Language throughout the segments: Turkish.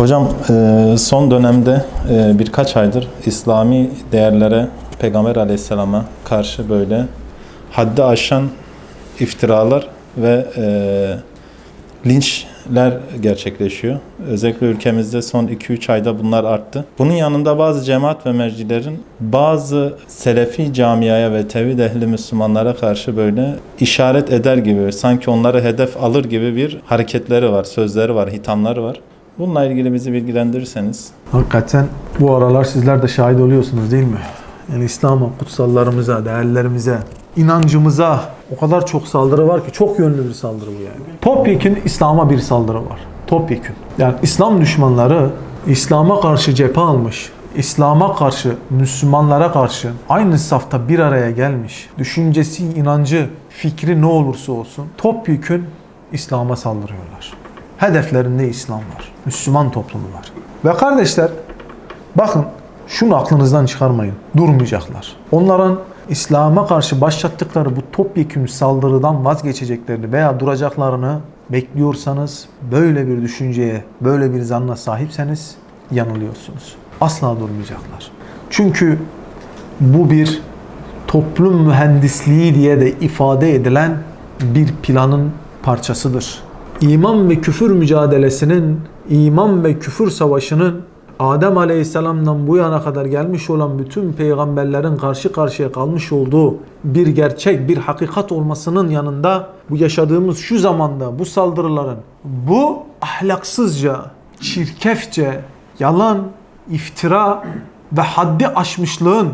Hocam e, son dönemde e, birkaç aydır İslami değerlere Peygamber aleyhisselama karşı böyle haddi aşan iftiralar ve e, linçler gerçekleşiyor. Özellikle ülkemizde son 2-3 ayda bunlar arttı. Bunun yanında bazı cemaat ve mercilerin bazı selefi camiaya ve tevhid ehli Müslümanlara karşı böyle işaret eder gibi, sanki onları hedef alır gibi bir hareketleri var, sözleri var, hitamları var. Bununla ilgili bizi bilgilendirirseniz. Hakikaten bu aralar sizler de şahit oluyorsunuz değil mi? Yani İslam'a, kutsallarımıza, değerlerimize, inancımıza o kadar çok saldırı var ki çok yönlü bir saldırı bu yani. Topyekun İslam'a bir saldırı var. Topyekun. Yani İslam düşmanları İslam'a karşı cephe almış, İslam'a karşı, Müslümanlara karşı aynı safta bir araya gelmiş, düşüncesi, inancı, fikri ne olursa olsun topyekun İslam'a saldırıyorlar. Hedeflerinde İslam var. Müslüman toplumu var. Ve kardeşler bakın şunu aklınızdan çıkarmayın. Durmayacaklar. Onların İslam'a karşı başlattıkları bu topyekun saldırıdan vazgeçeceklerini veya duracaklarını bekliyorsanız böyle bir düşünceye, böyle bir zanna sahipseniz yanılıyorsunuz. Asla durmayacaklar. Çünkü bu bir toplum mühendisliği diye de ifade edilen bir planın parçasıdır. İman ve küfür mücadelesinin, iman ve küfür savaşının Adem Aleyhisselam'dan bu yana kadar gelmiş olan bütün peygamberlerin karşı karşıya kalmış olduğu bir gerçek, bir hakikat olmasının yanında bu yaşadığımız şu zamanda bu saldırıların, bu ahlaksızca, çirkefçe, yalan, iftira ve haddi aşmışlığın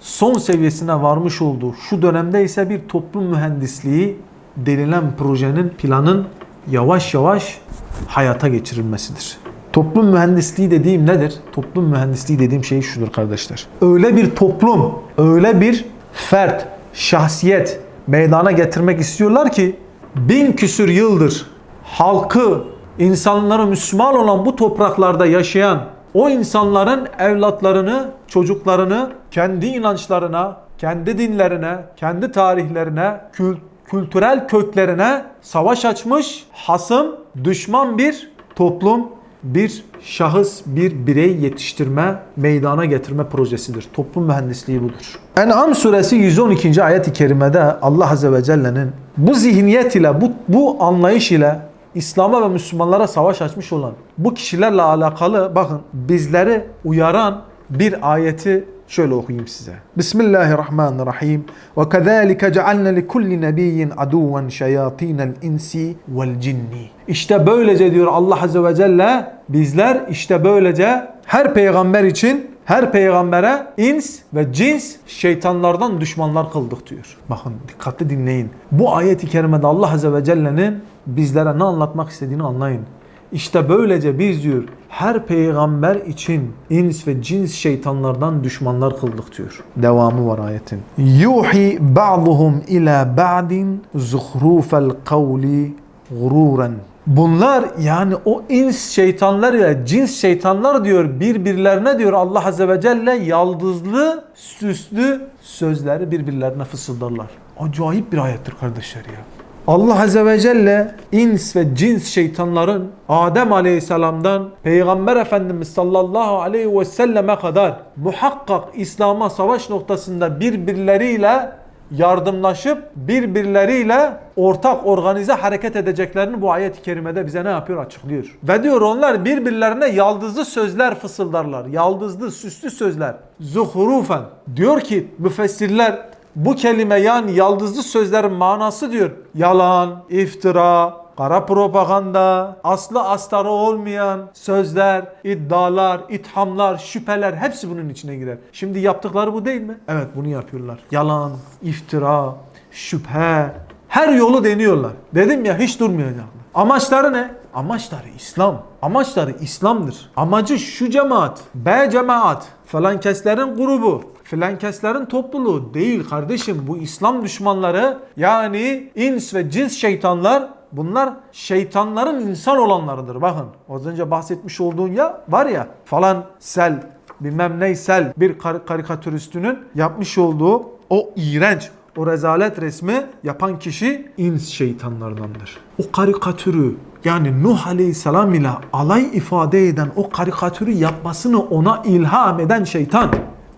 son seviyesine varmış olduğu şu dönemde ise bir toplum mühendisliği denilen projenin, planın yavaş yavaş hayata geçirilmesidir. Toplum mühendisliği dediğim nedir? Toplum mühendisliği dediğim şey şudur kardeşler. Öyle bir toplum, öyle bir fert, şahsiyet meydana getirmek istiyorlar ki bin küsür yıldır halkı, insanları Müslüman olan bu topraklarda yaşayan o insanların evlatlarını, çocuklarını kendi inançlarına, kendi dinlerine, kendi tarihlerine, kült kültürel köklerine savaş açmış, hasım, düşman bir toplum, bir şahıs, bir birey yetiştirme, meydana getirme projesidir. Toplum mühendisliği budur. En'am suresi 112. ayet-i kerimede Allah Azze ve Celle'nin bu zihniyet ile, bu, bu anlayış ile İslam'a ve Müslümanlara savaş açmış olan bu kişilerle alakalı bakın bizleri uyaran bir ayeti şöyle okuyayım size. Bismillahirrahmanirrahim. Ve kezalike cealna li kulli nebiyyin aduven şeyatinel insi vel cinni. İşte böylece diyor Allah Azze ve Celle bizler işte böylece her peygamber için her peygambere ins ve cins şeytanlardan düşmanlar kıldık diyor. Bakın dikkatli dinleyin. Bu ayet-i kerimede Allah Azze ve Celle'nin bizlere ne anlatmak istediğini anlayın. İşte böylece biz diyor her peygamber için ins ve cins şeytanlardan düşmanlar kıldık diyor. Devamı var ayetin. Yuhi ba'duhum ila ba'din zuhrufel kavli gururen. Bunlar yani o ins şeytanlar ile cins şeytanlar diyor birbirlerine diyor Allah Azze ve Celle yaldızlı, süslü sözleri birbirlerine fısıldarlar. Acayip bir ayettir kardeşler ya. Allah Azze ve Celle ins ve cins şeytanların Adem Aleyhisselam'dan Peygamber Efendimiz sallallahu aleyhi ve selleme kadar muhakkak İslam'a savaş noktasında birbirleriyle yardımlaşıp birbirleriyle ortak organize hareket edeceklerini bu ayet-i kerimede bize ne yapıyor açıklıyor. Ve diyor onlar birbirlerine yaldızlı sözler fısıldarlar. Yaldızlı, süslü sözler. Zuhurufen. Diyor ki müfessirler bu kelime yani yaldızlı sözlerin manası diyor. Yalan, iftira, kara propaganda, aslı astarı olmayan sözler, iddialar, ithamlar, şüpheler hepsi bunun içine girer. Şimdi yaptıkları bu değil mi? Evet bunu yapıyorlar. Yalan, iftira, şüphe, her yolu deniyorlar. Dedim ya hiç durmayacaklar. Amaçları ne? Amaçları İslam. Amaçları İslam'dır. Amacı şu cemaat, B cemaat, falan keslerin grubu, filan keslerin topluluğu değil kardeşim. Bu İslam düşmanları yani ins ve cins şeytanlar bunlar şeytanların insan olanlarıdır. Bakın az önce bahsetmiş olduğun ya var ya falan sel bilmem neysel bir kar- karikatüristinin yapmış olduğu o iğrenç o rezalet resmi yapan kişi ins şeytanlardandır. O karikatürü yani Nuh Aleyhisselam ile alay ifade eden o karikatürü yapmasını ona ilham eden şeytan.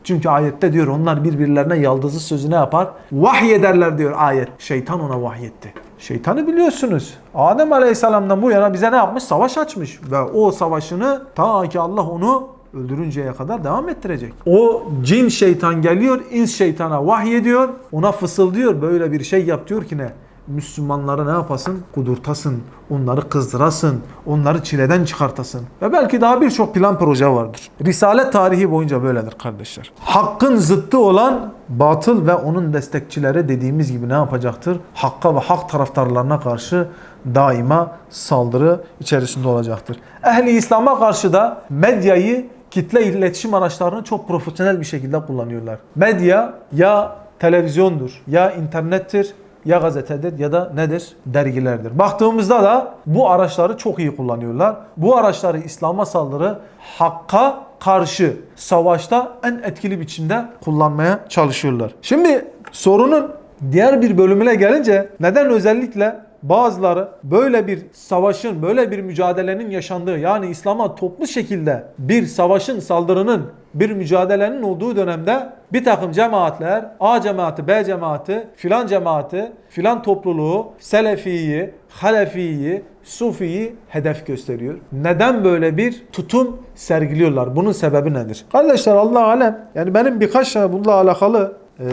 Çünkü ayette diyor onlar birbirlerine yaldızı sözü ne yapar? Vahyederler diyor ayet. Şeytan ona vahyetti. Şeytanı biliyorsunuz. Adem Aleyhisselam'dan bu yana bize ne yapmış? Savaş açmış. Ve o savaşını ta ki Allah onu öldürünceye kadar devam ettirecek. O cin şeytan geliyor, ins şeytana vahyediyor, ona fısıldıyor. Böyle bir şey yap diyor ki ne? Müslümanları ne yapasın? Kudurtasın, onları kızdırasın, onları çileden çıkartasın. Ve belki daha birçok plan proje vardır. Risalet tarihi boyunca böyledir kardeşler. Hakkın zıttı olan batıl ve onun destekçileri dediğimiz gibi ne yapacaktır? Hakka ve hak taraftarlarına karşı daima saldırı içerisinde olacaktır. Ehli İslam'a karşı da medyayı kitle iletişim araçlarını çok profesyonel bir şekilde kullanıyorlar. Medya ya televizyondur, ya internettir, ya gazetedir ya da nedir? Dergilerdir. Baktığımızda da bu araçları çok iyi kullanıyorlar. Bu araçları İslam'a saldırı, hakka karşı savaşta en etkili biçimde kullanmaya çalışıyorlar. Şimdi sorunun diğer bir bölümüne gelince neden özellikle bazıları böyle bir savaşın, böyle bir mücadelenin yaşandığı yani İslam'a toplu şekilde bir savaşın, saldırının, bir mücadelenin olduğu dönemde bir takım cemaatler, A cemaati, B cemaati, filan cemaati, filan topluluğu, Selefiyi, Halefiyi, Sufiyi hedef gösteriyor. Neden böyle bir tutum sergiliyorlar? Bunun sebebi nedir? Kardeşler Allah alem. Yani benim birkaç tane bununla alakalı e,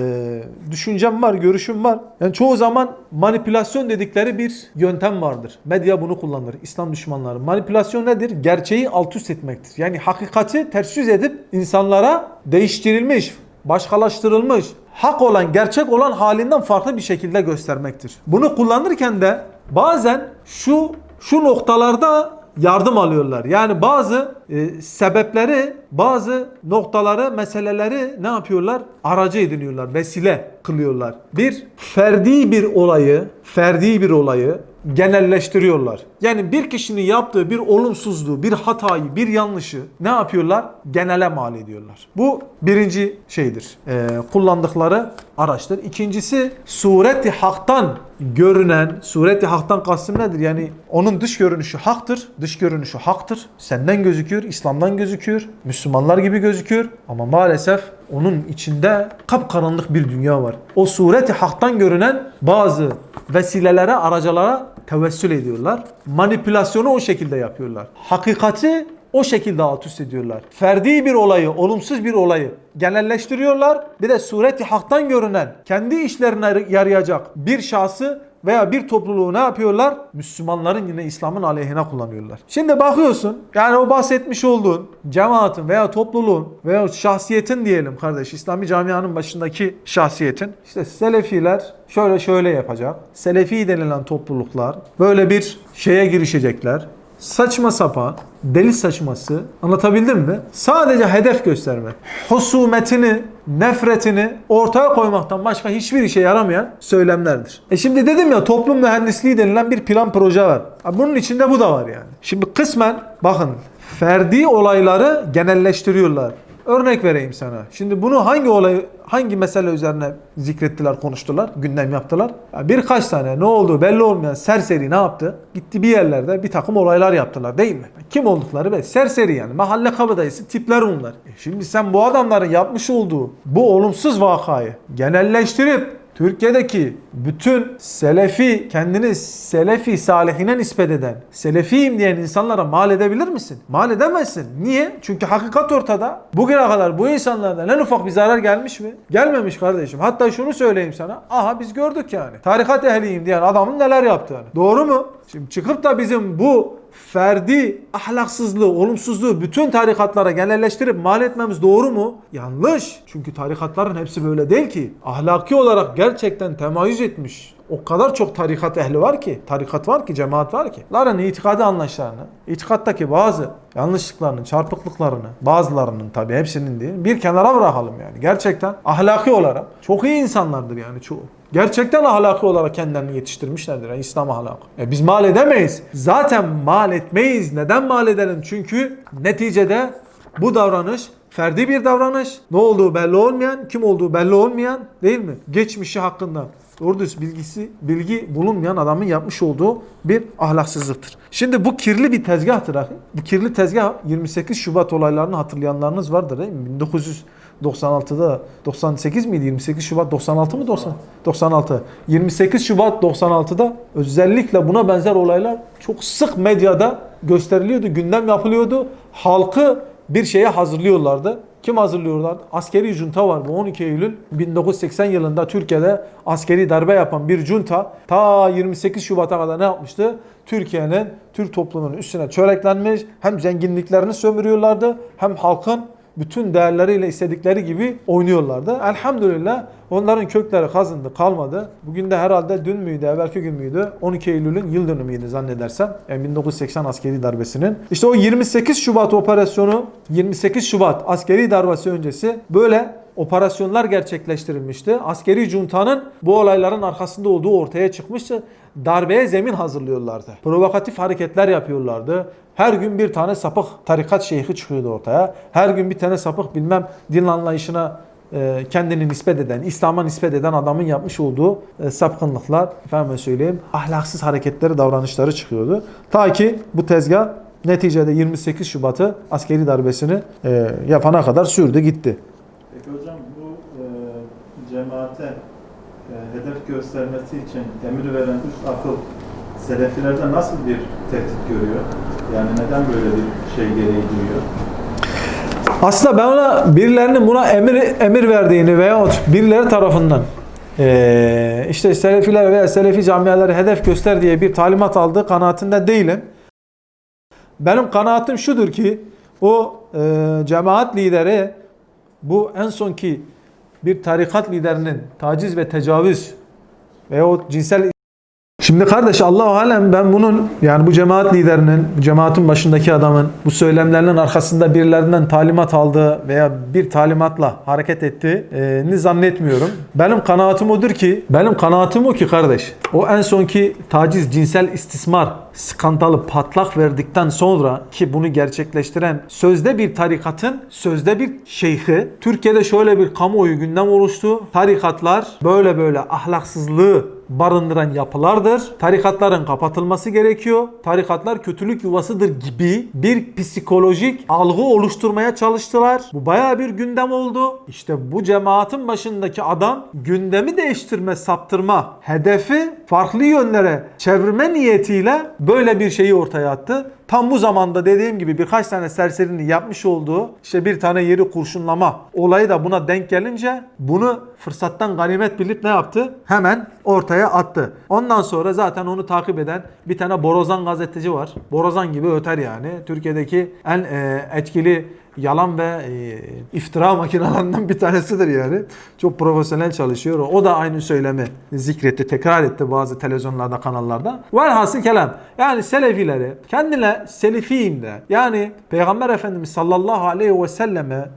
düşüncem var, görüşüm var. Yani çoğu zaman manipülasyon dedikleri bir yöntem vardır. Medya bunu kullanır. İslam düşmanları. Manipülasyon nedir? Gerçeği alt üst etmektir. Yani hakikati ters yüz edip insanlara değiştirilmiş, başkalaştırılmış, hak olan, gerçek olan halinden farklı bir şekilde göstermektir. Bunu kullanırken de bazen şu şu noktalarda yardım alıyorlar. Yani bazı e, sebepleri, bazı noktaları, meseleleri ne yapıyorlar? Aracı ediniyorlar, vesile kılıyorlar. Bir ferdi bir olayı, ferdi bir olayı genelleştiriyorlar. Yani bir kişinin yaptığı bir olumsuzluğu, bir hatayı, bir yanlışı ne yapıyorlar? Genele mal ediyorlar. Bu birinci şeydir. E, kullandıkları araçtır. İkincisi sureti haktan görünen, sureti haktan kastım nedir? Yani onun dış görünüşü haktır. Dış görünüşü haktır. Senden gözüküyor, İslam'dan gözüküyor. Müslümanlar gibi gözüküyor. Ama maalesef onun içinde kapkaranlık bir dünya var. O sureti haktan görünen bazı vesilelere, aracalara tevessül ediyorlar. Manipülasyonu o şekilde yapıyorlar. Hakikati o şekilde alt üst ediyorlar. Ferdi bir olayı, olumsuz bir olayı genelleştiriyorlar. Bir de sureti haktan görünen, kendi işlerine yarayacak bir şahsı veya bir topluluğu ne yapıyorlar? Müslümanların yine İslam'ın aleyhine kullanıyorlar. Şimdi bakıyorsun yani o bahsetmiş olduğun cemaatin veya topluluğun veya şahsiyetin diyelim kardeş İslami camianın başındaki şahsiyetin işte Selefiler şöyle şöyle yapacak. Selefi denilen topluluklar böyle bir şeye girişecekler saçma sapan, deli saçması anlatabildim mi? Sadece hedef gösterme. Husumetini, nefretini ortaya koymaktan başka hiçbir işe yaramayan söylemlerdir. E şimdi dedim ya toplum mühendisliği denilen bir plan proje var. Bunun içinde bu da var yani. Şimdi kısmen bakın ferdi olayları genelleştiriyorlar. Örnek vereyim sana. Şimdi bunu hangi olay, hangi mesele üzerine zikrettiler, konuştular, gündem yaptılar? Ya birkaç tane ne olduğu belli olmayan serseri ne yaptı? Gitti bir yerlerde bir takım olaylar yaptılar değil mi? Kim oldukları belli. Serseri yani. Mahalle kabadayısı tipler bunlar. E şimdi sen bu adamların yapmış olduğu bu olumsuz vakayı genelleştirip Türkiye'deki bütün Selefi, kendini Selefi salihine nispet eden, Selefiyim diyen insanlara mal edebilir misin? Mal edemezsin. Niye? Çünkü hakikat ortada. Bugüne kadar bu insanlardan en ufak bir zarar gelmiş mi? Gelmemiş kardeşim. Hatta şunu söyleyeyim sana. Aha biz gördük yani. Tarikat ehliyim diyen adamın neler yaptığını. Doğru mu? Şimdi çıkıp da bizim bu ferdi ahlaksızlığı, olumsuzluğu bütün tarikatlara genelleştirip mal etmemiz doğru mu? Yanlış. Çünkü tarikatların hepsi böyle değil ki. Ahlaki olarak gerçekten temayüz etmiş. O kadar çok tarikat ehli var ki, tarikat var ki, cemaat var ki. Ların itikadi anlayışlarını, itikattaki bazı yanlışlıklarını, çarpıklıklarını, bazılarının tabii hepsinin değil, bir kenara bırakalım yani. Gerçekten ahlaki olarak çok iyi insanlardır yani çoğu. Gerçekten ahlaki olarak kendilerini yetiştirmişlerdir. Yani İslam ahlakı. E biz mal edemeyiz. Zaten mal etmeyiz. Neden mal edelim? Çünkü neticede bu davranış ferdi bir davranış. Ne olduğu belli olmayan, kim olduğu belli olmayan değil mi? Geçmişi hakkında doğru bilgisi, bilgi bulunmayan adamın yapmış olduğu bir ahlaksızlıktır. Şimdi bu kirli bir tezgahtır. Bu kirli tezgah 28 Şubat olaylarını hatırlayanlarınız vardır değil mi? 1996'da 98 miydi? 28 Şubat 96 mı 90? 96. 28 Şubat 96'da özellikle buna benzer olaylar çok sık medyada gösteriliyordu, gündem yapılıyordu. Halkı bir şeye hazırlıyorlardı. Kim hazırlıyorlardı? Askeri junta var bu 12 Eylül 1980 yılında Türkiye'de askeri darbe yapan bir junta ta 28 Şubat'a kadar ne yapmıştı? Türkiye'nin, Türk toplumunun üstüne çöreklenmiş hem zenginliklerini sömürüyorlardı hem halkın bütün değerleriyle istedikleri gibi oynuyorlardı. Elhamdülillah onların kökleri kazındı, kalmadı. Bugün de herhalde dün müydü, evvelki gün müydü? 12 Eylül'ün yıl dönümüydü zannedersem. Yani 1980 askeri darbesinin. İşte o 28 Şubat operasyonu, 28 Şubat askeri darbesi öncesi böyle operasyonlar gerçekleştirilmişti. Askeri juntanın bu olayların arkasında olduğu ortaya çıkmıştı. Darbeye zemin hazırlıyorlardı. Provokatif hareketler yapıyorlardı. Her gün bir tane sapık tarikat şeyhi çıkıyordu ortaya. Her gün bir tane sapık bilmem din anlayışına e, kendini nispet eden, İslam'a nispet eden adamın yapmış olduğu e, sapkınlıklar, efendime söyleyeyim, ahlaksız hareketleri, davranışları çıkıyordu. Ta ki bu tezgah neticede 28 Şubat'ı askeri darbesini e, yapana kadar sürdü gitti. Peki hocam bu e, cemaate e, hedef göstermesi için emir veren üst akıl selefilerde nasıl bir tehdit görüyor? Yani neden böyle bir şey gereği duyuyor? Aslında ben ona birilerinin buna emir emir verdiğini veyahut birileri tarafından eee, işte Selefiler veya Selefi camiaları hedef göster diye bir talimat aldığı kanaatinde değilim. Benim kanaatim şudur ki o eee, cemaat lideri bu en sonki bir tarikat liderinin taciz ve tecavüz veyahut cinsel Şimdi kardeş Allah alem ben bunun yani bu cemaat liderinin, cemaatin başındaki adamın bu söylemlerinin arkasında birilerinden talimat aldığı veya bir talimatla hareket ettiğini zannetmiyorum. Benim kanaatim odur ki, benim kanaatim o ki kardeş. O en sonki taciz, cinsel istismar skandalı patlak verdikten sonra ki bunu gerçekleştiren sözde bir tarikatın sözde bir şeyhi Türkiye'de şöyle bir kamuoyu gündem oluştu. Tarikatlar böyle böyle ahlaksızlığı barındıran yapılardır. Tarikatların kapatılması gerekiyor. Tarikatlar kötülük yuvasıdır gibi bir psikolojik algı oluşturmaya çalıştılar. Bu baya bir gündem oldu. İşte bu cemaatin başındaki adam gündemi değiştirme, saptırma hedefi farklı yönlere çevirme niyetiyle böyle bir şeyi ortaya attı. Tam bu zamanda dediğim gibi birkaç tane serserinin yapmış olduğu işte bir tane yeri kurşunlama olayı da buna denk gelince bunu fırsattan ganimet bilip ne yaptı? Hemen ortaya attı. Ondan sonra zaten onu takip eden bir tane Borazan gazeteci var. Borazan gibi öter yani. Türkiye'deki en e, etkili yalan ve e, iftira makinelerinden bir tanesidir yani. Çok profesyonel çalışıyor. O da aynı söylemi zikretti, tekrar etti bazı televizyonlarda, kanallarda. Velhasıl kelam. Yani Selefileri kendine Selefiyim de yani Peygamber Efendimiz sallallahu aleyhi ve selleme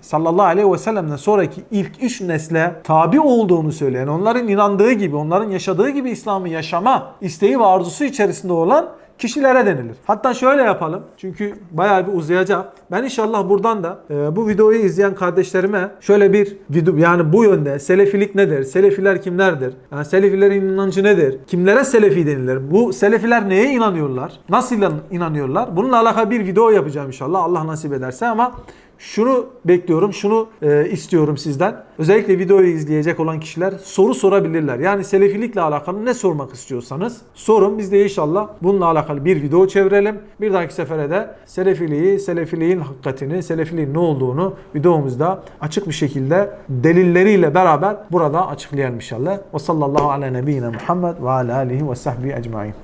sallallahu aleyhi ve sellem'den sonraki ilk üç nesle tabi olduğunu söyleyen, onların inandığı gibi, onların yaşadığı gibi İslam'ı yaşama isteği ve arzusu içerisinde olan kişilere denilir. Hatta şöyle yapalım. Çünkü bayağı bir uzayacak. Ben inşallah buradan da e, bu videoyu izleyen kardeşlerime şöyle bir video yani bu yönde selefilik nedir? Selefiler kimlerdir? Yani selefilerin inancı nedir? Kimlere selefi denilir? Bu selefiler neye inanıyorlar? Nasıl inan- inanıyorlar? Bununla alakalı bir video yapacağım inşallah Allah nasip ederse ama şunu bekliyorum, şunu e, istiyorum sizden. Özellikle videoyu izleyecek olan kişiler soru sorabilirler. Yani selefilikle alakalı ne sormak istiyorsanız sorun. Biz de inşallah bununla alakalı bir video çevirelim. Bir dahaki sefere de selefiliği, selefiliğin hakikatini, selefiliğin ne olduğunu videomuzda açık bir şekilde delilleriyle beraber burada açıklayalım inşallah. Ve sallallahu ala nebiyyina Muhammed ve ala alihi ve sahbihi ecmain.